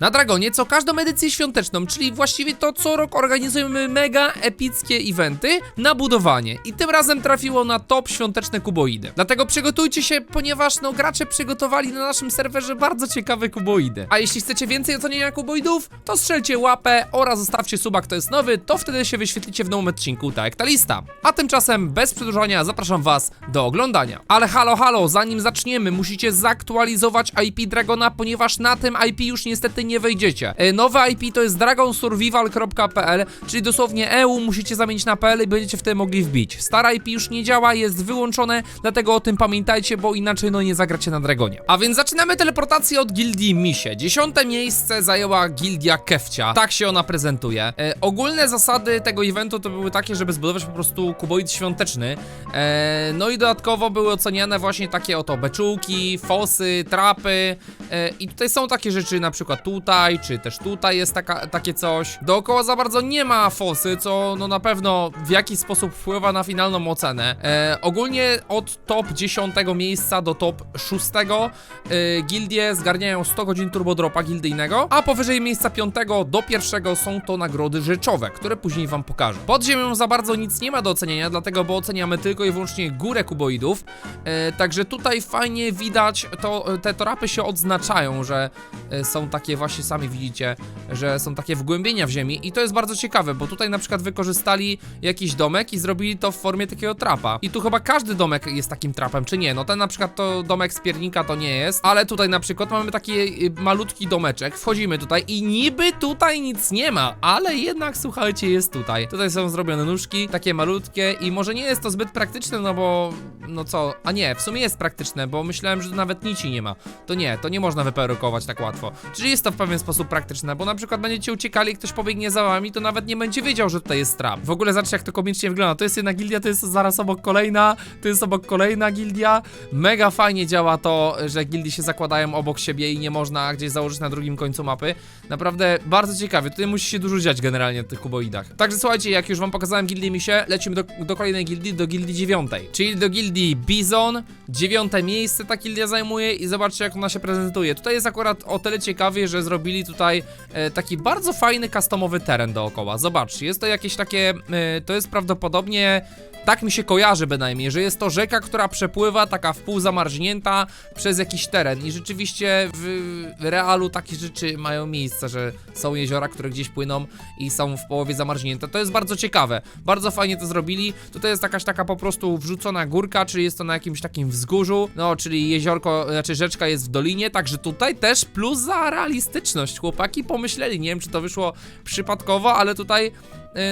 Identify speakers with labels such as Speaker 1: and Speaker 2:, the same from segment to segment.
Speaker 1: Na Dragonie co każdą edycję świąteczną, czyli właściwie to co rok organizujemy mega epickie eventy na budowanie. I tym razem trafiło na top świąteczne kuboidy. Dlatego przygotujcie się, ponieważ no gracze przygotowali na naszym serwerze bardzo ciekawe kuboidy. A jeśli chcecie więcej ocenienia kuboidów, to strzelcie łapę oraz zostawcie suba, kto jest nowy, to wtedy się wyświetlicie w nowym odcinku, tak jak ta lista. A tymczasem bez przedłużania zapraszam was do oglądania. Ale halo, halo, zanim zaczniemy, musicie zaktualizować IP Dragona, ponieważ na tym IP już niestety nie wejdziecie. E, Nowe IP to jest dragonsurvival.pl, czyli dosłownie EU musicie zamienić na PL i będziecie wtedy mogli wbić. Stare IP już nie działa, jest wyłączone, dlatego o tym pamiętajcie, bo inaczej no nie zagracie na Dragonie. A więc zaczynamy teleportację od gildii Misie. Dziesiąte miejsce zajęła gildia Kefcia. Tak się ona prezentuje. E, ogólne zasady tego eventu to były takie, żeby zbudować po prostu kuboid świąteczny. E, no i dodatkowo były oceniane właśnie takie oto beczułki, fosy, trapy. E, I tutaj są takie rzeczy, na przykład tutaj, czy też tutaj jest taka, takie coś. Dookoła za bardzo nie ma fosy, co no na pewno w jakiś sposób wpływa na finalną ocenę. E, ogólnie od top 10 miejsca do top 6 e, gildie zgarniają 100 godzin turbodropa gildyjnego, a powyżej miejsca 5 do pierwszego są to nagrody rzeczowe, które później wam pokażę. Pod ziemią za bardzo nic nie ma do oceniania, dlatego bo oceniamy tylko i wyłącznie górę kuboidów. E, także tutaj fajnie widać, to, te torapy się odznaczają, że e, są takie właśnie, sami widzicie, że są takie wgłębienia w ziemi i to jest bardzo ciekawe, bo tutaj na przykład wykorzystali jakiś domek i zrobili to w formie takiego trapa. I tu chyba każdy domek jest takim trapem, czy nie? No ten na przykład to domek z piernika to nie jest, ale tutaj na przykład mamy taki y, malutki domeczek, wchodzimy tutaj i niby tutaj nic nie ma, ale jednak słuchajcie, jest tutaj. Tutaj są zrobione nóżki, takie malutkie i może nie jest to zbyt praktyczne, no bo, no co, a nie, w sumie jest praktyczne, bo myślałem, że tu nawet nici nie ma. To nie, to nie można wyperukować tak łatwo. Czyli jest to pewien sposób praktyczne, bo na przykład będziecie uciekali i ktoś pobiegnie za wami, to nawet nie będzie wiedział, że tutaj jest trap. W ogóle zobaczcie jak to komicznie wygląda. To jest jedna gildia, to jest zaraz obok kolejna, to jest obok kolejna gildia. Mega fajnie działa to, że gildie się zakładają obok siebie i nie można gdzieś założyć na drugim końcu mapy. Naprawdę bardzo ciekawie. Tutaj musi się dużo dziać generalnie na tych kuboidach. Także słuchajcie, jak już wam pokazałem gildię misie, lecimy do, do kolejnej gildii, do gildii dziewiątej. Czyli do gildii Bizon. Dziewiąte miejsce ta gildia zajmuje i zobaczcie jak ona się prezentuje. Tutaj jest akurat o tyle ciekawie, że zrobili tutaj e, taki bardzo fajny customowy teren dookoła. Zobaczcie, jest to jakieś takie, e, to jest prawdopodobnie tak mi się kojarzy bynajmniej, że jest to rzeka, która przepływa taka wpół zamarznięta przez jakiś teren i rzeczywiście w realu takie rzeczy mają miejsce, że są jeziora, które gdzieś płyną i są w połowie zamarznięte. To jest bardzo ciekawe. Bardzo fajnie to zrobili. Tutaj jest jakaś taka po prostu wrzucona górka, czyli jest to na jakimś takim wzgórzu, no, czyli jeziorko, znaczy rzeczka jest w dolinie, także tutaj też plus za realistyczność. Chłopaki pomyśleli, nie wiem czy to wyszło przypadkowo, ale tutaj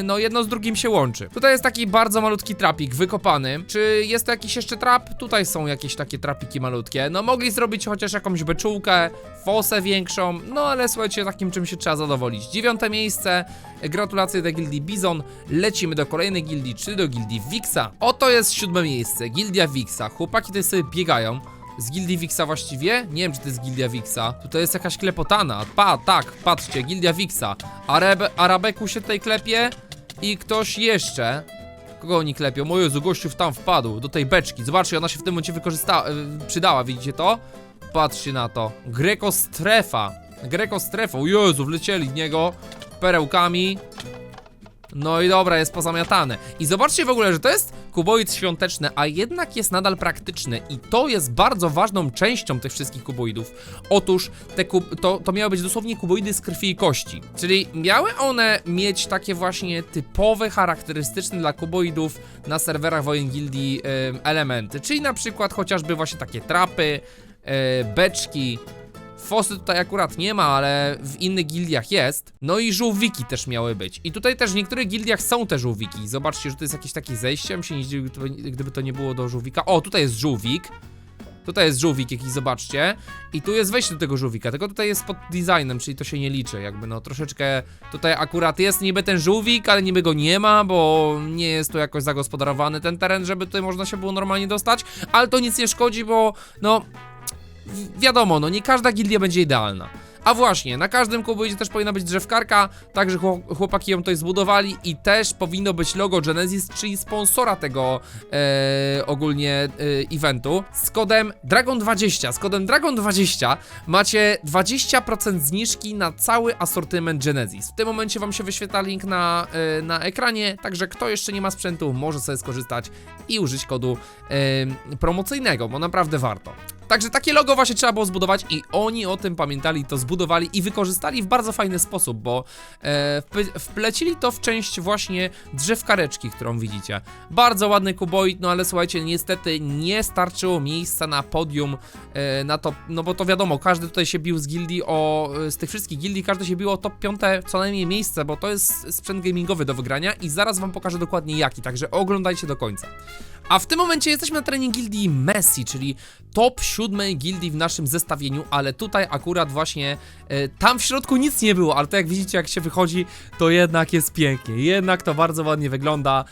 Speaker 1: no jedno z drugim się łączy. Tutaj jest taki bardzo malutki trapik wykopany. Czy jest to jakiś jeszcze trap? Tutaj są jakieś takie trapiki malutkie. No mogli zrobić chociaż jakąś beczułkę, fosę większą, no ale słuchajcie, takim czym się trzeba zadowolić. Dziewiąte miejsce, gratulacje do gildii Bizon. Lecimy do kolejnej gildii, czyli do gildii Wixa. Oto jest siódme miejsce, gildia Wixa. Chłopaki tutaj sobie biegają. Z gildii Wixa właściwie? Nie wiem, czy to jest gildia Wixa. Tutaj jest jakaś klepotana. Pa, tak, patrzcie, gildia Wixa. Arebe, Arabeku się tutaj klepie i ktoś jeszcze. Kogo oni klepią? O Jezu, gościów tam wpadł, do tej beczki. Zobaczcie, ona się w tym momencie wykorzystała, y, przydała, widzicie to? Patrzcie na to. Greco strefa. Greco strefa. O Jezu, wlecieli w niego perełkami. No i dobra, jest pozamiatane. I zobaczcie w ogóle, że to jest kuboid świąteczny, a jednak jest nadal praktyczny. I to jest bardzo ważną częścią tych wszystkich kuboidów. Otóż te kub to, to miały być dosłownie kuboidy z krwi i kości. Czyli miały one mieć takie właśnie typowe, charakterystyczne dla kuboidów na serwerach wojen gildii em, elementy. Czyli na przykład chociażby właśnie takie trapy, e, beczki, Fosy tutaj akurat nie ma, ale w innych gildiach jest. No i żółwiki też miały być. I tutaj też w niektórych gildiach są te żółwiki. Zobaczcie, że to jest jakieś takie zejście. Ja bym się nie zdziwił, gdyby- to nie było do żółwika. O, tutaj jest żółwik. Tutaj jest żółwik jakiś, zobaczcie. I tu jest wejście do tego żółwika, tylko tutaj jest pod designem, czyli to się nie liczy, jakby no troszeczkę tutaj akurat jest niby ten żółwik, ale niby go nie ma, bo nie jest tu jakoś zagospodarowany ten teren, żeby tutaj można się było normalnie dostać, ale to nic nie szkodzi, bo no wiadomo, no nie każda gildia będzie idealna. A właśnie, na każdym kuboidzie też powinna być drzewkarka, także chło- chłopaki ją tutaj zbudowali i też powinno być logo Genesis, czyli sponsora tego e, ogólnie e, eventu. Z kodem Dragon20, z kodem Dragon20 macie 20% zniżki na cały asortyment Genesis. W tym momencie wam się wyświetla link na, e, na ekranie, także kto jeszcze nie ma sprzętu, może sobie skorzystać i użyć kodu e, promocyjnego, bo naprawdę warto. Także takie logo właśnie trzeba było zbudować i oni o tym pamiętali, to zbudowali i wykorzystali w bardzo fajny sposób, bo e, wplecili to w część właśnie drzewkareczki, którą widzicie. Bardzo ładny kuboid, no ale słuchajcie, niestety nie starczyło miejsca na podium e, na to, no bo to wiadomo, każdy tutaj się bił z gildii o, e, z tych wszystkich gildii, każdy się bił o top 5 co najmniej miejsce, bo to jest sprzęt gamingowy do wygrania i zaraz wam pokażę dokładnie jaki, także oglądajcie do końca. A w tym momencie jesteśmy na terenie gildii Messi, czyli top siódmej gildii w naszym zestawieniu, ale tutaj akurat właśnie e, tam w środku nic nie było, ale to jak widzicie, jak się wychodzi, to jednak jest pięknie, jednak to bardzo ładnie wygląda.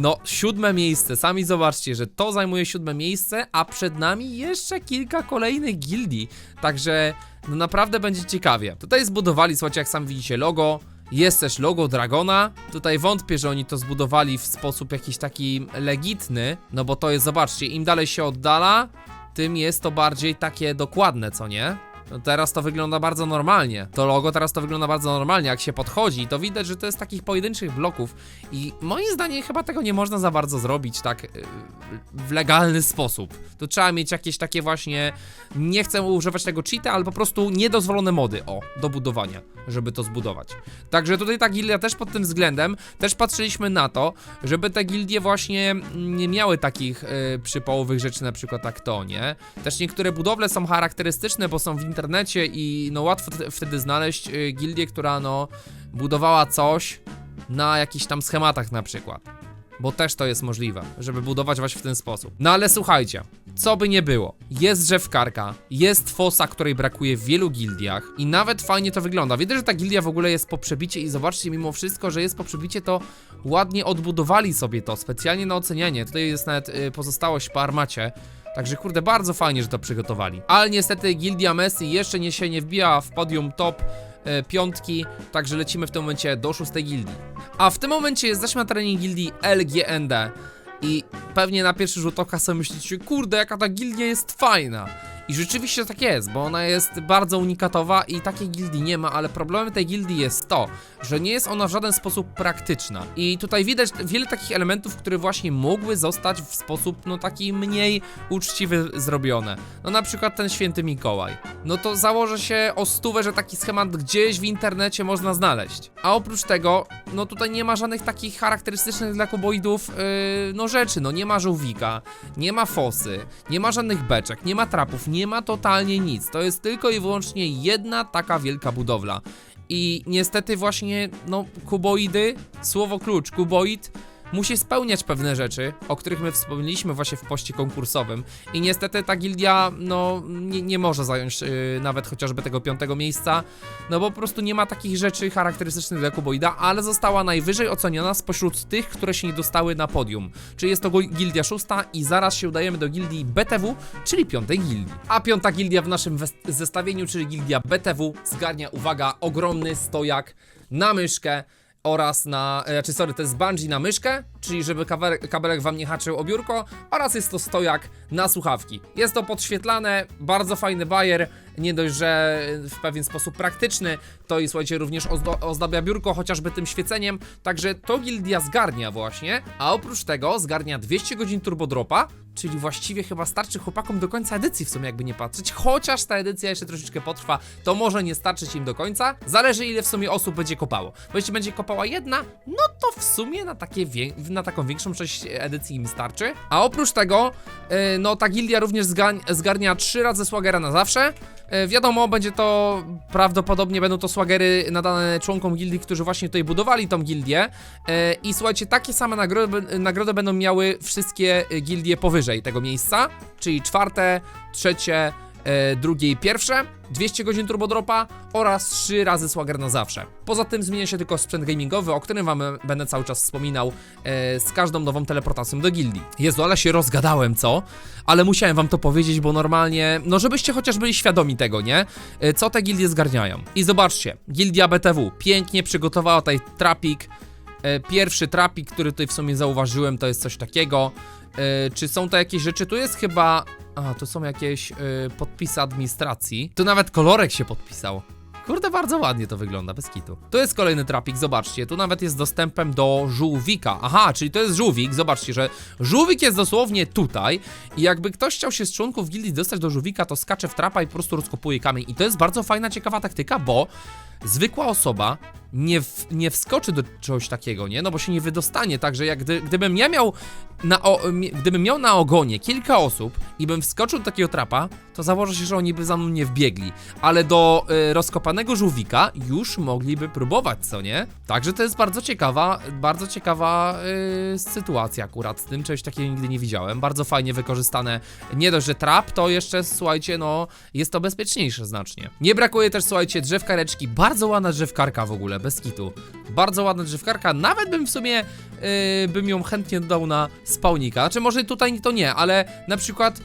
Speaker 1: No, siódme miejsce, sami zobaczcie, że to zajmuje siódme miejsce, a przed nami jeszcze kilka kolejnych gildii, także no naprawdę będzie ciekawie. Tutaj zbudowali, słuchajcie, jak sami widzicie, logo, jest też logo Dragona. Tutaj wątpię, że oni to zbudowali w sposób jakiś taki legitny, no bo to jest, zobaczcie, im dalej się oddala, tym jest to bardziej takie dokładne, co nie? Teraz to wygląda bardzo normalnie. To logo teraz to wygląda bardzo normalnie. Jak się podchodzi, to widać, że to jest takich pojedynczych bloków. I moim zdaniem chyba tego nie można za bardzo zrobić tak yy, w legalny sposób. Tu trzeba mieć jakieś takie właśnie. Nie chcę używać tego cheata, ale po prostu niedozwolone mody, o, do budowania, żeby to zbudować. Także tutaj ta gildia też pod tym względem, też patrzyliśmy na to, żeby te gildie właśnie nie miały takich y, przypołowych rzeczy, na przykład jak to, nie? Też niektóre budowle są charakterystyczne, bo są w internecie i no łatwo wtedy znaleźć y, gildię, która no budowała coś na jakichś tam schematach na przykład. Bo też to jest możliwe, żeby budować właśnie w ten sposób. No ale słuchajcie, co by nie było, jest drzewkarka, jest fosa, której brakuje w wielu gildiach i nawet fajnie to wygląda. Widzę, że ta gildia w ogóle jest po przebicie i zobaczcie, mimo wszystko, że jest po przebicie, to ładnie odbudowali sobie to, specjalnie na ocenianie. Tutaj jest nawet y, pozostałość po armacie. Także kurde, bardzo fajnie, że to przygotowali. Ale niestety Gildia Messi jeszcze nie się nie wbija w podium top e, piątki, także lecimy w tym momencie do szóstej gildii. A w tym momencie jesteśmy na terenie gildii LGND i pewnie na pierwszy rzut oka sobie myślicie, kurde, jaka ta gildia jest fajna. I rzeczywiście tak jest, bo ona jest bardzo unikatowa i takiej gildii nie ma, ale problemem tej gildii jest to, że nie jest ona w żaden sposób praktyczna. I tutaj widać wiele takich elementów, które właśnie mogły zostać w sposób no taki mniej uczciwy zrobione. No na przykład ten święty Mikołaj. No to założę się o stówę, że taki schemat gdzieś w internecie można znaleźć. A oprócz tego, no tutaj nie ma żadnych takich charakterystycznych dla kuboidów yy, no rzeczy. No nie ma żółwika, nie ma fosy, nie ma żadnych beczek, nie ma trapów, nie ma totalnie nic. To jest tylko i wyłącznie jedna taka wielka budowla. I niestety właśnie, no, kuboidy, słowo klucz, kuboid musi spełniać pewne rzeczy, o których my wspomnieliśmy właśnie w poście konkursowym. I niestety ta gildia, no, nie, nie może zająć yy, nawet chociażby tego piątego miejsca, no bo po prostu nie ma takich rzeczy charakterystycznych dla kuboida, ale została najwyżej oceniona spośród tych, które się nie dostały na podium. Czyli jest to gildia szósta i zaraz się udajemy do gildii BTW, czyli piątej gildii. A piąta gildia w naszym zestawieniu, czyli gildia BTW, zgarnia, uwaga, ogromny stojak na myszkę oraz na, e, znaczy sorry, to jest bungee na myszkę, czyli żeby kabelek, kabelek wam nie haczył o biurko oraz jest to stojak na słuchawki. Jest to podświetlane, bardzo fajny bajer, nie dość, że w pewien sposób praktyczny, to i słuchajcie, również ozdabia biurko chociażby tym świeceniem, także to gildia zgarnia właśnie, a oprócz tego zgarnia 200 godzin turbodropa, czyli właściwie chyba starczy chłopakom do końca edycji w sumie jakby nie patrzeć, chociaż ta edycja jeszcze troszeczkę potrwa, to może nie starczyć im do końca, zależy ile w sumie osób będzie kopało, bo jeśli będzie kopała jedna, no to w sumie na, takie na taką większą część edycji im starczy, a oprócz tego, yy, no ta gildia również zgań- zgarnia 3 razy swagera na zawsze, Wiadomo, będzie to prawdopodobnie będą to swagery nadane członkom gildii, którzy właśnie tutaj budowali tą gildię. E, I słuchajcie, takie same nagrody, nagrody będą miały wszystkie e, gildie powyżej tego miejsca, czyli czwarte, trzecie e, drugiej pierwsze, 200 godzin turbodropa oraz 3 razy swagger na zawsze. Poza tym zmienia się tylko sprzęt gamingowy, o którym wam będę cały czas wspominał e, z każdą nową teleportacją do gildii. Jezu, ale się rozgadałem, co? Ale musiałem wam to powiedzieć, bo normalnie, no żebyście chociaż byli świadomi tego, nie? E, co te gildie zgarniają. I zobaczcie, gildia BTW pięknie przygotowała tutaj trapik, E, Pierwszy trapik, który tutaj w sumie zauważyłem, to jest coś takiego. E, Czy są to jakieś rzeczy? Tu jest chyba. A, tu są jakieś e, podpisy administracji. Tu nawet kolorek się podpisał. Kurde, bardzo ładnie to wygląda, bez kitu. To jest kolejny trapik, zobaczcie, tu nawet jest dostępem do żółwika. Aha, czyli to jest żółwik, zobaczcie, że żółwik jest dosłownie tutaj i jakby ktoś chciał się z członków gildii dostać do żółwika, to skacze w trapa i po prostu rozkopuje kamień. I to jest bardzo fajna, ciekawa taktyka, bo zwykła osoba nie, w, nie wskoczy do czegoś takiego, nie? No bo się nie wydostanie, także jak gdy, gdybym ja miał na, o, gdybym miał na ogonie kilka osób i bym wskoczył do takiego trapa, to założę się, że oni by za mną nie wbiegli. Ale do y, rozkopanego żółwika już mogliby próbować, co nie? Także to jest bardzo ciekawa, bardzo ciekawa y, sytuacja akurat z tym, czegoś takiego nigdy nie widziałem. Bardzo fajnie wykorzystane. Nie dość, że trap, to jeszcze, słuchajcie, no, jest to bezpieczniejsze znacznie. Nie brakuje też, słuchajcie, drzewkareczki. Bardzo ładna drzewkarka w ogóle, bez kitu. Bardzo ładna drzewkarka, nawet bym w sumie yy, bym ją chętnie dodał na spawnika. Znaczy może tutaj to nie, ale na przykład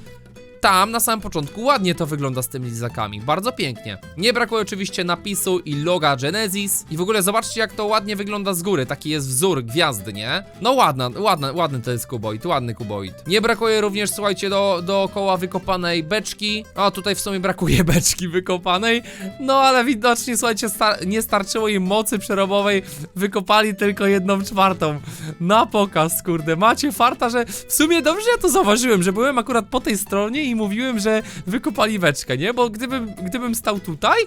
Speaker 1: tam na samym początku ładnie to wygląda z tymi lizakami, bardzo pięknie. Nie brakuje oczywiście napisu i loga Genesis i w ogóle zobaczcie jak to ładnie wygląda z góry, taki jest wzór gwiazdy, nie? No ładna, ładna, ładny to jest kuboid, ładny kuboid. Nie brakuje również, słuchajcie, do, dookoła wykopanej beczki, a tutaj w sumie brakuje beczki wykopanej, no ale widocznie, słuchajcie, sta nie starczyło im mocy przerobowej, wykopali tylko jedną czwartą. Na pokaz, kurde, macie farta, że w sumie dobrze ja to zauważyłem, że byłem akurat po tej stronie i mówiłem, że wykopali beczkę, nie? Bo gdybym, gdybym stał tutaj,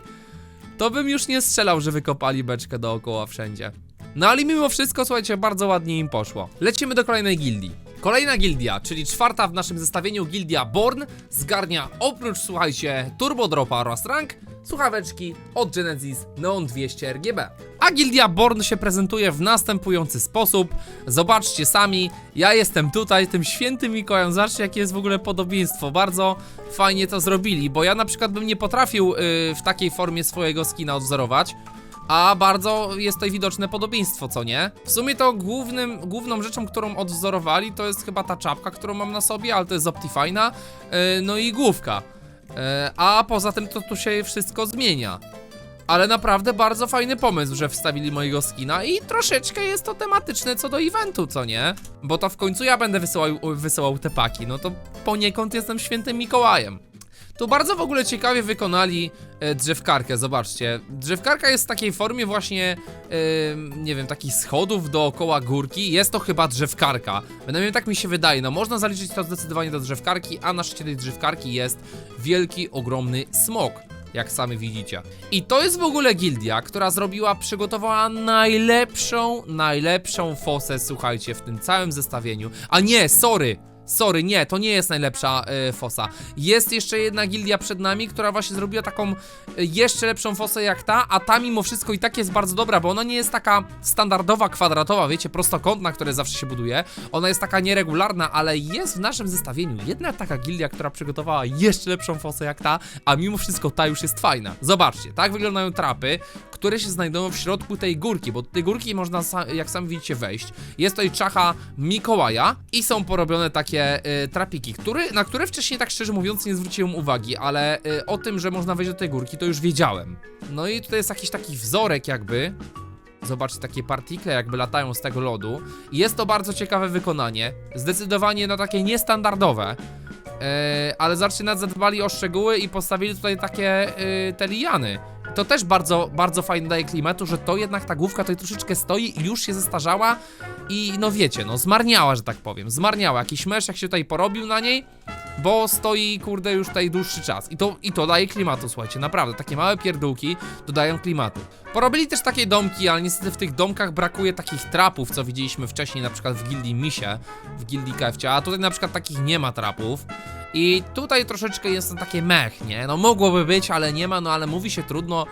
Speaker 1: to bym już nie strzelał, że wykopali beczkę dookoła wszędzie. No ale mimo wszystko, słuchajcie, bardzo ładnie im poszło. Lecimy do kolejnej gildii. Kolejna gildia, czyli czwarta w naszym zestawieniu gildia Born, zgarnia oprócz, słuchajcie, Turbo Dropa oraz Rank, słuchaweczki od Genesis Neon 200 RGB. A gildia Born się prezentuje w następujący sposób. Zobaczcie sami, ja jestem tutaj, tym świętym Mikołajem. Zobaczcie, jakie jest w ogóle podobieństwo. Bardzo fajnie to zrobili, bo ja na przykład bym nie potrafił yy, w takiej formie swojego skina odwzorować. A bardzo jest tutaj widoczne podobieństwo, co nie? W sumie to głównym, główną rzeczą, którą odwzorowali, to jest chyba ta czapka, którą mam na sobie, ale to jest Optifine'a, yy, no i główka. Yy, a poza tym to tu się wszystko zmienia. Ale naprawdę bardzo fajny pomysł, że wstawili mojego skina i troszeczkę jest to tematyczne co do eventu, co nie? Bo to w końcu ja będę wysyłał, wysyłał te paki, no to poniekąd jestem świętym Mikołajem. Tu bardzo w ogóle ciekawie wykonali e, drzewkarkę, zobaczcie. Drzewkarka jest w takiej formie właśnie, e, nie wiem, takich schodów dookoła górki. Jest to chyba drzewkarka. Bynajmniej tak mi się wydaje. No można zaliczyć to zdecydowanie do drzewkarki, a na szczycie tej drzewkarki jest wielki, ogromny smok. Jak sami widzicie. I to jest w ogóle gildia, która zrobiła, przygotowała najlepszą, najlepszą fosę, słuchajcie, w tym całym zestawieniu. A nie, sorry, Sorry, nie, to nie jest najlepsza y, fosa. Jest jeszcze jedna gildia przed nami, która właśnie zrobiła taką y, jeszcze lepszą fosę jak ta, a ta mimo wszystko i tak jest bardzo dobra, bo ona nie jest taka standardowa, kwadratowa, wiecie, prostokątna, która zawsze się buduje. Ona jest taka nieregularna, ale jest w naszym zestawieniu jedna taka gildia, która przygotowała jeszcze lepszą fosę jak ta, a mimo wszystko ta już jest fajna. Zobaczcie, tak wyglądają trapy, które się znajdują w środku tej górki, bo do tej górki można, jak sami widzicie, wejść. Jest tutaj czacha Mikołaja i są porobione takie y, trapiki, który, na które wcześniej tak szczerze mówiąc nie zwróciłem uwagi, ale y, o tym, że można wejść do tej górki, to już wiedziałem. No i tutaj jest jakiś taki wzorek jakby. Zobaczcie, takie partikle jakby latają z tego lodu. I jest to bardzo ciekawe wykonanie. Zdecydowanie no takie niestandardowe. E, ale zobaczcie, nawet zadbali o szczegóły i postawili tutaj takie e, te liany. To też bardzo, bardzo fajnie daje klimatu, że to jednak ta główka tutaj troszeczkę stoi i już się zestarzała i no wiecie, no zmarniała, że tak powiem. Zmarniała. Jakiś mesz jak się tutaj porobił na niej, bo stoi, kurde, już tutaj dłuższy czas. I to, I to daje klimatu, słuchajcie, naprawdę. Takie małe pierdółki dodają klimatu. Porobili też takie domki, ale niestety w tych domkach brakuje takich trapów, co widzieliśmy wcześniej, na przykład w gildii Misie, w gildii Kefcia, a tutaj na przykład takich nie ma trapów. I tutaj troszeczkę jest to takie mech, nie? No mogłoby być, ale nie ma, no ale mówi się trudno.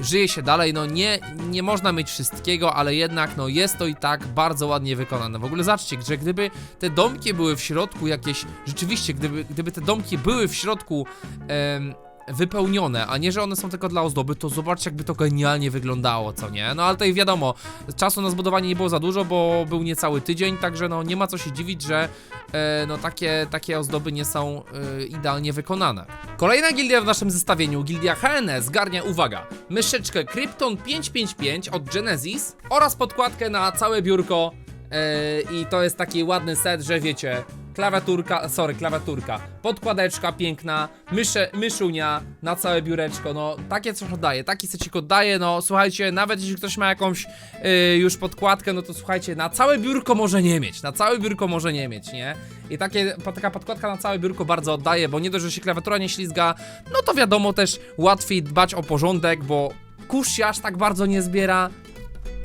Speaker 1: Żyje się dalej, no nie, nie można mieć wszystkiego, ale jednak no jest to i tak bardzo ładnie wykonane. W ogóle zobaczcie, że gdyby te domki były w środku jakieś, rzeczywiście, gdyby, gdyby te domki były w środku em, wypełnione, a nie, że one są tylko dla ozdoby, to zobaczcie jakby to genialnie wyglądało, co nie? No ale tutaj wiadomo, czasu na zbudowanie nie było za dużo, bo był niecały tydzień, także no nie ma co się dziwić, że e, no takie, takie ozdoby nie są e, idealnie wykonane. Kolejna gildia w naszym zestawieniu, gildia HNS, zgarnia, uwaga, myszeczkę Krypton 555 od Genesis oraz podkładkę na całe biurko e, i to jest taki ładny set, że wiecie, klawiaturka, sorry, klawiaturka, podkładeczka piękna, mysze, myszunia na całe biureczko, no takie coś oddaje, taki secik oddaje, no słuchajcie, nawet jeśli ktoś ma jakąś y, już podkładkę, no to słuchajcie, na całe biurko może nie mieć, na całe biurko może nie mieć, nie? I takie, taka podkładka na całe biurko bardzo oddaje, bo nie dość, że się klawiatura nie ślizga, no to wiadomo też łatwiej dbać o porządek, bo kurz się aż tak bardzo nie zbiera,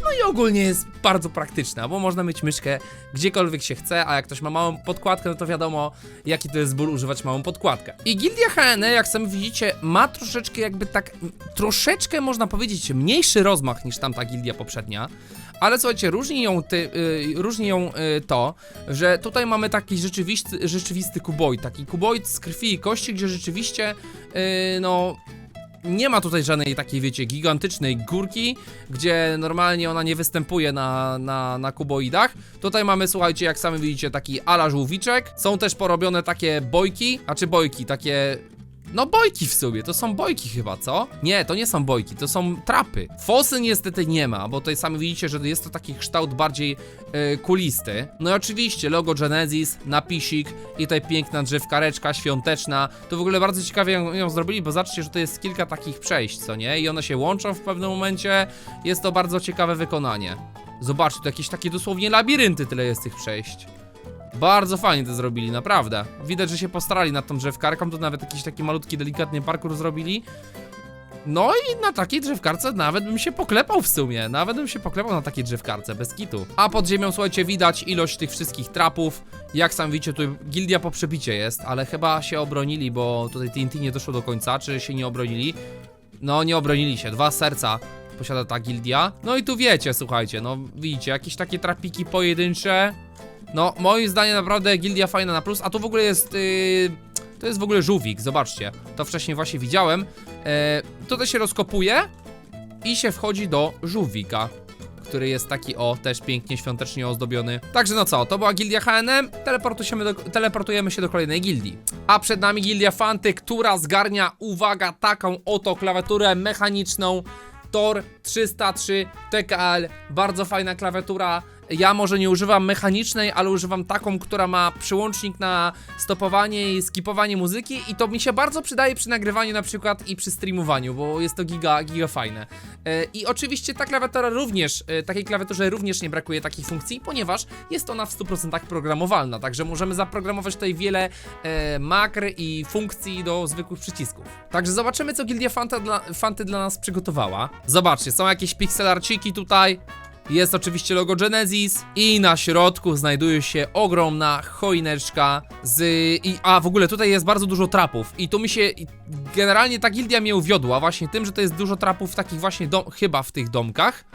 Speaker 1: no i ogólnie jest bardzo praktyczna, bo można mieć myszkę gdziekolwiek się chce, a jak ktoś ma małą podkładkę, no to wiadomo, jaki to jest ból używać małą podkładkę. I Gildia HN, jak sami widzicie, ma troszeczkę jakby tak, troszeczkę można powiedzieć, mniejszy rozmach niż tamta gildia poprzednia. Ale słuchajcie, różni ją, ty, y, różni ją y, to, że tutaj mamy taki rzeczywisty, rzeczywisty kuboid, taki kuboid z krwi i kości, gdzie rzeczywiście, y, no, nie ma tutaj żadnej takiej, wiecie, gigantycznej górki, gdzie normalnie ona nie występuje na, na, na kuboidach. Tutaj mamy, słuchajcie, jak sami widzicie, taki ala żółwiczek. Są też porobione takie bojki, a czy bojki, takie... No bojki w sumie, to są bojki chyba, co? Nie, to nie są bojki, to są trapy. Fosy niestety nie ma, bo tutaj sami widzicie, że jest to taki kształt bardziej e, kulisty. No i oczywiście logo Genesis, napisik i tutaj piękna drzewkareczka świąteczna. To w ogóle bardzo ciekawie ją, ją zrobili, bo zobaczcie, że to jest kilka takich przejść, co nie? I one się łączą w pewnym momencie. Jest to bardzo ciekawe wykonanie. Zobaczcie, to jakieś takie dosłownie labirynty tyle jest tych przejść. Bardzo fajnie to zrobili, naprawdę. Widać, że się postarali nad tą drzewkarką, to nawet jakiś taki malutki, delikatny parkour zrobili. No i na takiej drzewkarce nawet bym się poklepał w sumie. Nawet bym się poklepał na takiej drzewkarce, bez kitu. A pod ziemią, słuchajcie, widać ilość tych wszystkich trapów. Jak sam widzicie, tu gildia po przebicie jest, ale chyba się obronili, bo tutaj TNT nie doszło do końca, czy się nie obronili. No, nie obronili się. Dwa serca posiada ta gildia. No i tu wiecie, słuchajcie, no widzicie, jakieś takie trapiki pojedyncze. No, moim zdaniem naprawdę gildia fajna na plus, a tu w ogóle jest... Yy, to jest w ogóle żółwik, zobaczcie. To wcześniej właśnie widziałem. E, tutaj się rozkopuje i się wchodzi do żółwika, który jest taki o, też pięknie świątecznie ozdobiony. Także no co, to była gildia HNM, teleportujemy do, teleportujemy się do kolejnej gildii. A przed nami gildia Fanty, która zgarnia, uwaga, taką oto klawiaturę mechaniczną Tor 303 TKL. Bardzo fajna klawiatura. Ja może nie używam mechanicznej, ale używam taką, która ma przyłącznik na stopowanie i skipowanie muzyki i to mi się bardzo przydaje przy nagrywaniu na przykład i przy streamowaniu, bo jest to giga, giga fajne. E, I oczywiście ta klawiatura również, e, takiej klawiaturze również nie brakuje takich funkcji, ponieważ jest ona w 100% programowalna, także możemy zaprogramować tutaj wiele e, makr i funkcji do zwykłych przycisków. Także zobaczymy, co Gildia Fanta dla, Fanty dla nas przygotowała. Zobaczcie, są jakieś pixelarciki tutaj, jest oczywiście logo Genesis i na środku znajduje się ogromna choineczka z... I, a w ogóle tutaj jest bardzo dużo trapów i tu mi się... Generalnie ta gildia mnie uwiodła właśnie tym, że to jest dużo trapów takich właśnie dom... chyba w tych domkach.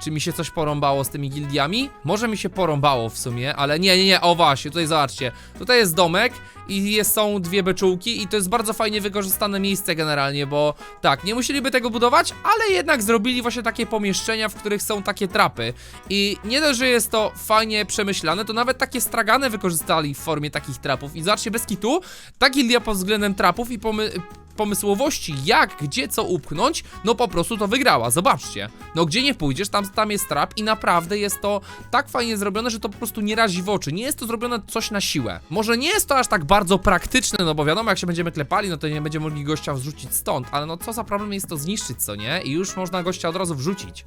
Speaker 1: Czy mi się coś porąbało z tymi gildiami? Może mi się porąbało w sumie, ale nie, nie, nie, o właśnie, tutaj zobaczcie. Tutaj jest domek i jest, są dwie beczułki i to jest bardzo fajnie wykorzystane miejsce generalnie, bo tak, nie musieliby tego budować, ale jednak zrobili właśnie takie pomieszczenia, w których są takie trapy. I nie dość, że jest to fajnie przemyślane, to nawet takie stragany wykorzystali w formie takich trapów. I zobaczcie, bez kitu, ta gildia pod względem trapów i pomy pomysłowości, jak, gdzie, co upchnąć, no po prostu to wygrała, zobaczcie. No gdzie nie pójdziesz, tam, tam jest trap i naprawdę jest to tak fajnie zrobione, że to po prostu nie razi w oczy. Nie jest to zrobione coś na siłę. Może nie jest to aż tak bardzo praktyczne, no bo wiadomo, jak się będziemy klepali, no to nie będziemy mogli gościa wrzucić stąd, ale no co za problem jest to zniszczyć, co nie? I już można gościa od razu wrzucić.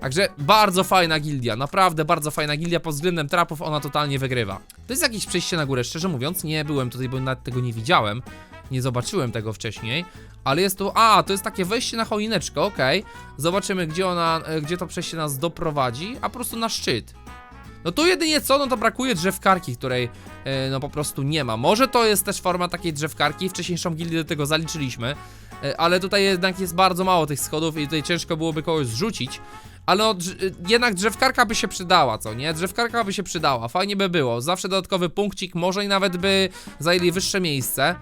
Speaker 1: Także bardzo fajna gildia, naprawdę bardzo fajna gildia pod względem trapów, ona totalnie wygrywa. To jest jakieś przejście na górę, szczerze mówiąc, nie byłem tutaj, bo nawet tego nie widziałem. Nie zobaczyłem tego wcześniej, ale jest tu, a, to jest takie wejście na choineczkę, okej. Zobaczymy, gdzie ona, e, gdzie to przejście nas doprowadzi, a po prostu na szczyt. No tu jedynie co, no to brakuje drzewkarki, której e, no po prostu nie ma. Może to jest też forma takiej drzewkarki, wcześniejszą gildię do tego zaliczyliśmy. E, Ale tutaj jednak jest bardzo mało tych schodów i tutaj ciężko byłoby kogoś zrzucić. Ale no, jednak drzewkarka by się przydała, co nie? Drzewkarka by się przydała, fajnie by było. Zawsze dodatkowy punkcik, może i nawet by zajęli wyższe miejsce.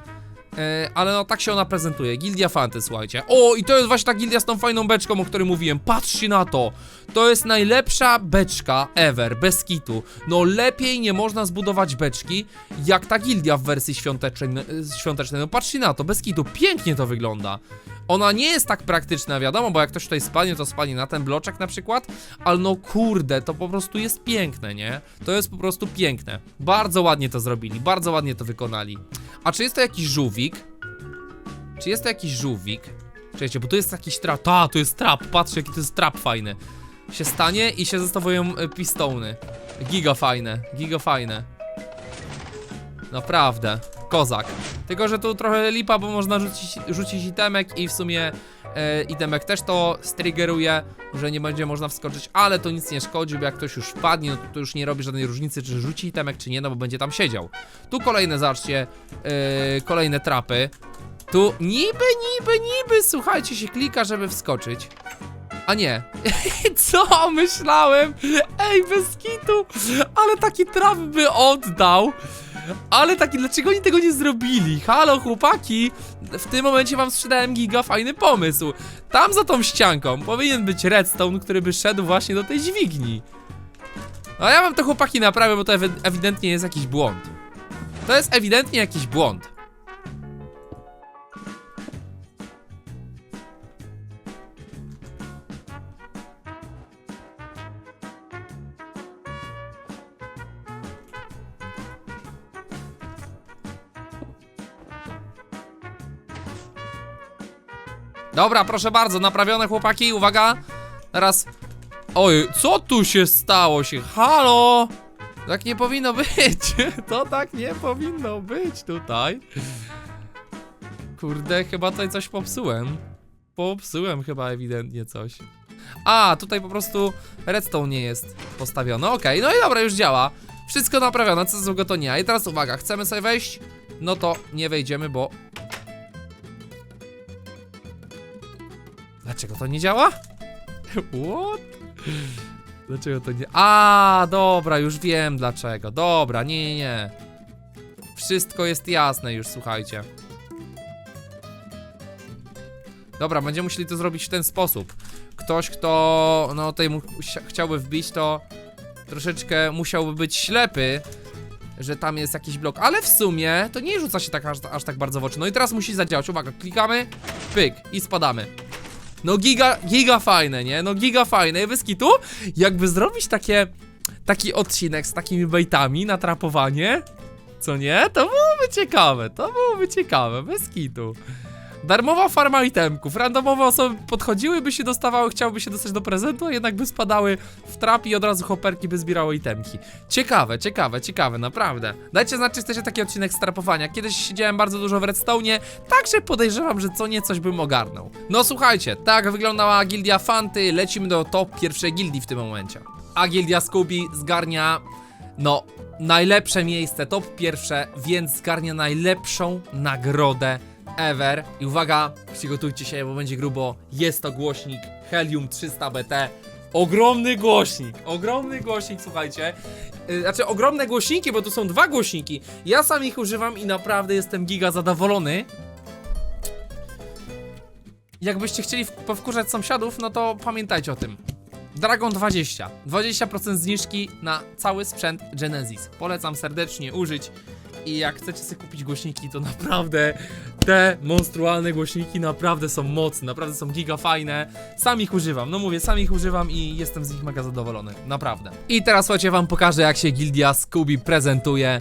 Speaker 1: E, ale no tak się ona prezentuje. Gildia Fanty, słuchajcie. O, i to jest właśnie ta gildia z tą fajną beczką, o której mówiłem. Patrzcie na to. To jest najlepsza beczka ever, bez kitu. No lepiej nie można zbudować beczki, jak ta gildia w wersji świątecznej. świątecznej. No patrzcie na to, bez kitu. Pięknie to wygląda. Ona nie jest tak praktyczna, wiadomo, bo jak ktoś tutaj spadnie, to spadnie na ten bloczek na przykład, ale no kurde, to po prostu jest piękne, nie? To jest po prostu piękne. Bardzo ładnie to zrobili, bardzo ładnie to wykonali. A czy jest to jakiś żółwik? Czy jest to jakiś żółwik? Czekajcie, bo to jest jakiś trap. Ta, to jest trap, patrzcie jaki to jest trap fajny. Się stanie i się zestawują e, pistony. Giga fajne, giga fajne. Naprawdę, kozak. Tylko, że tu trochę lipa, bo można rzucić, rzucić itemek i w sumie e, itemek też to striggeruje, że nie będzie można wskoczyć, ale to nic nie szkodzi, bo jak ktoś już wpadnie, no to, już nie robi żadnej różnicy, czy rzuci itemek, czy nie, no bo będzie tam siedział. Tu kolejne, zobaczcie, e, kolejne trapy. Tu niby, niby, niby, słuchajcie, się klika, żeby wskoczyć. A nie. Co myślałem? Ej, bez kitu. Ale taki trap by oddał. Ale taki, dlaczego oni tego nie zrobili? Halo, chłopaki! W tym momencie wam sprzedałem giga fajny pomysł. Tam za tą ścianką powinien być redstone, który by szedł właśnie do tej dźwigni. A ja wam to chłopaki naprawię, bo to ewi- ewidentnie jest jakiś błąd. To jest ewidentnie jakiś błąd. Dobra, proszę bardzo, naprawione chłopaki, uwaga. Teraz. Oj, co tu się stało się? Halo! Tak nie powinno być. To tak nie powinno być tutaj. Kurde, chyba tutaj coś popsułem. Popsułem chyba ewidentnie coś. A, tutaj po prostu redstone nie jest postawiony. Okej, no i dobra, już działa. Wszystko naprawione, co złego to nie. I teraz uwaga, chcemy sobie wejść? No to nie wejdziemy, bo Dlaczego to nie działa? What? Dlaczego to nie... A, dobra, już wiem dlaczego. Dobra, nie, nie, nie. Wszystko jest jasne już, słuchajcie. Dobra, będziemy musieli to zrobić w ten sposób. Ktoś, kto no tutaj chciałby wbić, to troszeczkę musiałby być ślepy, że tam jest jakiś blok, ale w sumie to nie rzuca się tak aż, aż tak bardzo w oczy. No i teraz musi zadziałać. Uwaga, klikamy, pyk i spadamy. No giga, giga fajne, nie? No giga fajne. Bez kitu, jakby zrobić takie, taki odcinek z takimi bejtami na trapowanie, co nie? To byłoby ciekawe, to byłoby ciekawe, bez kitu. Darmowa farma itemków. Randomowe osoby podchodziły, się dostawały, chciałyby się dostać do prezentu, a jednak by spadały w trap i od razu hoperki by zbierały itemki. Ciekawe, ciekawe, ciekawe, naprawdę. Dajcie znać, czy chcecie taki odcinek z trapowania. Kiedyś siedziałem bardzo dużo w Redstone'ie, także podejrzewam, że co nie coś bym ogarnął. No słuchajcie, tak wyglądała gildia Fanty, lecimy do top pierwszej gildii w tym momencie. A gildia Scooby zgarnia no, najlepsze miejsce, top pierwsze, więc zgarnia najlepszą nagrodę ever. I uwaga, przygotujcie się, bo będzie grubo. Jest to głośnik Helium 300BT. Ogromny głośnik, ogromny głośnik, słuchajcie. Yy, znaczy, ogromne głośniki, bo tu są dwa głośniki. Ja sam ich używam i naprawdę jestem giga zadowolony. Jakbyście chcieli powkurzać sąsiadów, no to pamiętajcie o tym. Dragon 20. 20% zniżki na cały sprzęt Genesis. Polecam serdecznie użyć. I jak chcecie sobie kupić głośniki, to naprawdę te monstrualne głośniki naprawdę są mocne, naprawdę są giga fajne. Sam ich używam, no mówię, sam ich używam i jestem z nich mega zadowolony, naprawdę. I teraz słuchajcie, wam pokażę jak się gildia Scooby prezentuje.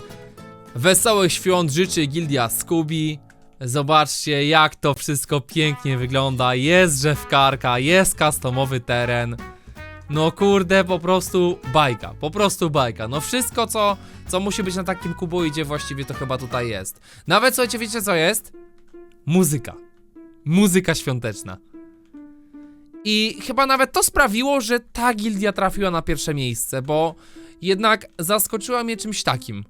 Speaker 1: Wesołych świąt życzy gildia Scooby. Zobaczcie jak to wszystko pięknie wygląda. Jest drzewkarka, jest customowy teren. No kurde, po prostu bajka, po prostu bajka. No wszystko, co, co musi być na takim kuboidzie właściwie to chyba tutaj jest. Nawet słuchajcie, wiecie co jest? Muzyka. Muzyka świąteczna. I chyba nawet to sprawiło, że ta gildia trafiła na pierwsze miejsce, bo jednak zaskoczyła mnie czymś takim.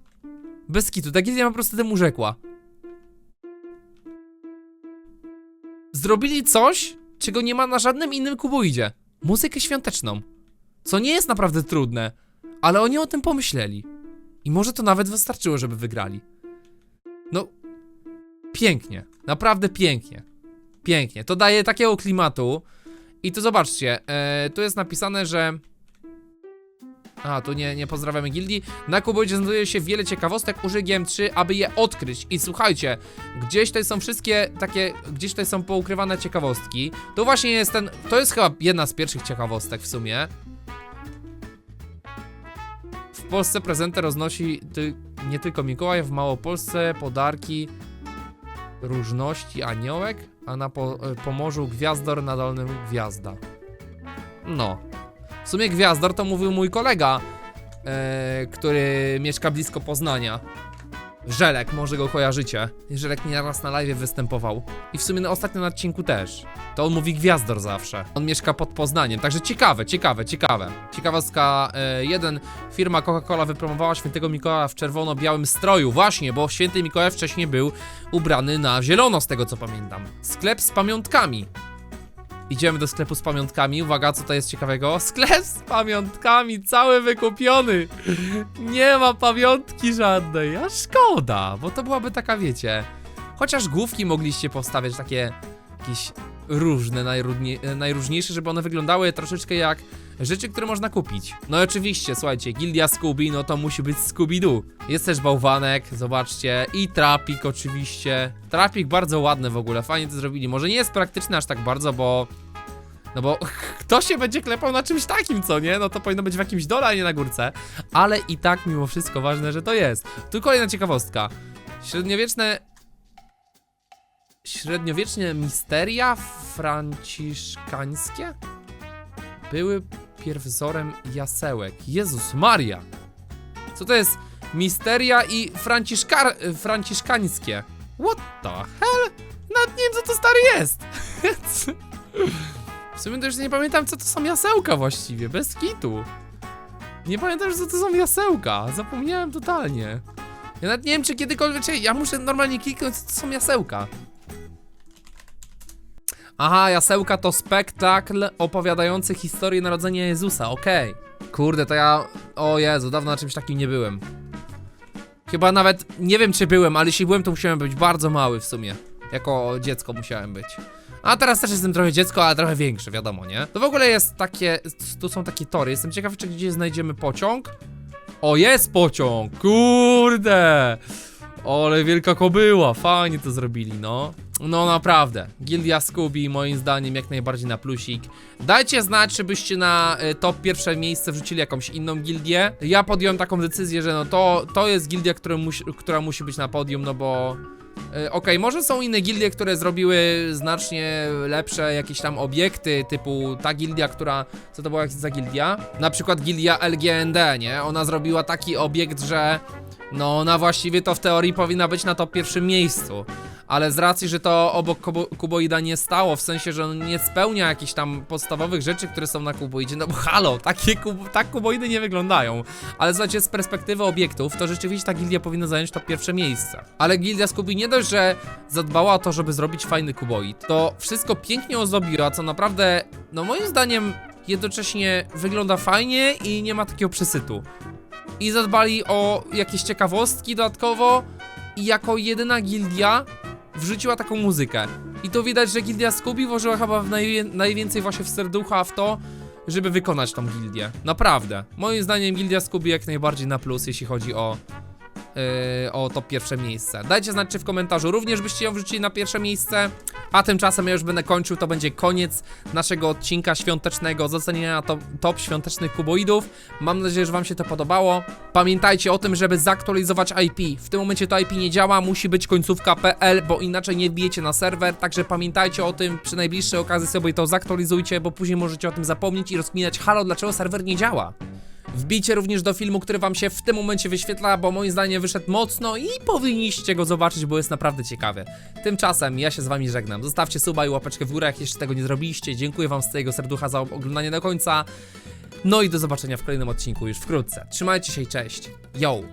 Speaker 1: Bez kitu, ta gildia po prostu tym urzekła. Zrobili coś, czego nie ma na żadnym innym kuboidzie. Muzykę świąteczną. Co nie jest naprawdę trudne, ale oni o tym pomyśleli. I może to nawet wystarczyło, żeby wygrali. No, pięknie. Naprawdę pięknie. Pięknie. To daje takiego klimatu. I tu zobaczcie, e, tu jest napisane, że. A, tu nie, nie pozdrawiamy gildii. Na kuboidzie znajduje się wiele ciekawostek, użyj GM3, aby je odkryć. I słuchajcie, gdzieś tutaj są wszystkie takie, gdzieś tutaj są poukrywane ciekawostki. To właśnie jest ten, to jest chyba jedna z pierwszych ciekawostek w sumie. W Polsce prezentę roznosi ty, nie tylko Mikołaj, w Małopolsce podarki różności aniołek, a na po, e, Pomorzu Gwiazdor na Dolnym Gwiazda. No. W sumie Gwiazdor to mówił mój kolega, e, który mieszka blisko Poznania. Żelek, może go kojarzycie. Żelek nieraz na live występował. I w sumie na ostatnim odcinku też. To on mówi Gwiazdor zawsze. On mieszka pod Poznaniem, także ciekawe, ciekawe, ciekawe. Ciekawostka e, jeden. Firma Coca-Cola wypromowała świętego Mikołaja w czerwono-białym stroju. Właśnie, bo święty Mikołaj wcześniej był ubrany na zielono, z tego co pamiętam. Sklep z pamiątkami. Idziemy do sklepu z pamiątkami. Uwaga, co to jest ciekawego? Sklep z pamiątkami, cały wykupiony. Nie ma pamiątki żadnej, a szkoda, bo to byłaby taka, wiecie. Chociaż główki mogliście postawiać takie jakieś różne, najróżnie, najróżniejsze, żeby one wyglądały troszeczkę jak rzeczy, które można kupić. No i oczywiście, słuchajcie, Gildia Scooby, no to musi być Scooby-Doo. Jest też bałwanek, zobaczcie, i trapik oczywiście. Trapik bardzo ładny w ogóle, fajnie to zrobili. Może nie jest praktyczny aż tak bardzo, bo... No bo kto się będzie klepał na czymś takim, co nie? No to powinno być w jakimś dole, a nie na górce. Ale i tak mimo wszystko ważne, że to jest. Tu kolejna ciekawostka. Średniowieczne średniowieczne misteria franciszkańskie były pierwowzorem jasełek. Jezus Maria! Co to jest misteria i franciszkar... franciszkańskie? What the hell? Nawet nie wiem co to stary jest! w sumie to już nie pamiętam co to są jasełka właściwie, bez kitu. Nie pamiętam co to są jasełka, zapomniałem totalnie. Ja nawet nie wiem czy kiedykolwiek, ja muszę normalnie kliknąć co to są jasełka. Aha, jasełka to spektakl opowiadający historię narodzenia Jezusa, okej. Kurde, to ja... O Jezu, dawno na czymś takim nie byłem. Chyba nawet, nie wiem czy byłem, ale jeśli byłem, to musiałem być bardzo mały w sumie. Jako dziecko musiałem być. A teraz też jestem trochę dziecko, ale trochę większe, wiadomo, nie? To w ogóle jest takie, tu są takie tory, jestem ciekaw, czy gdzieś znajdziemy pociąg. O, jest pociąg, kurde! Ale wielka kobyła, fajnie to zrobili, no. No naprawdę, Gildia Scooby moim zdaniem jak najbardziej na plusik. Dajcie znać, czy byście na y, top pierwsze miejsce wrzucili jakąś inną gildię. Ja podjąłem taką decyzję, że no to, to jest gildia, która musi, która musi być na podium, no bo... y, Okej, może są inne gildie, które zrobiły znacznie lepsze jakieś tam obiekty, typu ta gildia, która... Co to była za gildia? Na przykład gildia LGND, nie? Ona zrobiła taki obiekt, że... No, ona właściwie to w teorii powinna być na top pierwszym miejscu. Ale z racji, że to obok kubo kuboida nie stało, w sensie, że on nie spełnia jakichś tam podstawowych rzeczy, które są na kuboidzie, no bo halo, takie kub tak kuboidy nie wyglądają. Ale słuchajcie, z perspektywy obiektów, to rzeczywiście ta gildia powinna zająć to pierwsze miejsce. Ale gildia Scooby nie dość, że zadbała o to, żeby zrobić fajny kuboid, to wszystko pięknie ozdobiła, co naprawdę, no moim zdaniem, jednocześnie wygląda fajnie i nie ma takiego przesytu i zadbali o jakieś ciekawostki dodatkowo i jako jedyna gildia wrzuciła taką muzykę. I to widać, że gildia Scooby włożyła chyba w najwie najwięcej właśnie w serducha w to, żeby wykonać tą gildię. Naprawdę. Moim zdaniem gildia Scooby jak najbardziej na plus, jeśli chodzi o yy, o to pierwsze miejsce. Dajcie znać, czy w komentarzu również byście ją wrzucili na pierwsze miejsce. A tymczasem ja już będę kończył, to będzie koniec naszego odcinka świątecznego z oceniania top, top świątecznych kuboidów. Mam nadzieję, że wam się to podobało. Pamiętajcie o tym, żeby zaktualizować IP. W tym momencie to IP nie działa, musi być końcówka PL, bo inaczej nie wbijecie na serwer, także pamiętajcie o tym, przy najbliższej okazji sobie to zaktualizujcie, bo później możecie o tym zapomnieć i rozkminiać, halo, dlaczego serwer nie działa. Wbijcie również do filmu, który wam się w tym momencie wyświetla, bo moim zdaniem wyszedł mocno i powinniście go zobaczyć, bo jest naprawdę ciekawy. Tymczasem ja się z wami żegnam. Zostawcie suba i łapeczkę w górę, jak jeszcze tego nie zrobiliście. Dziękuję wam z całego serducha za oglądanie do końca. No i do zobaczenia w kolejnym odcinku już wkrótce. Trzymajcie się i cześć. Yo!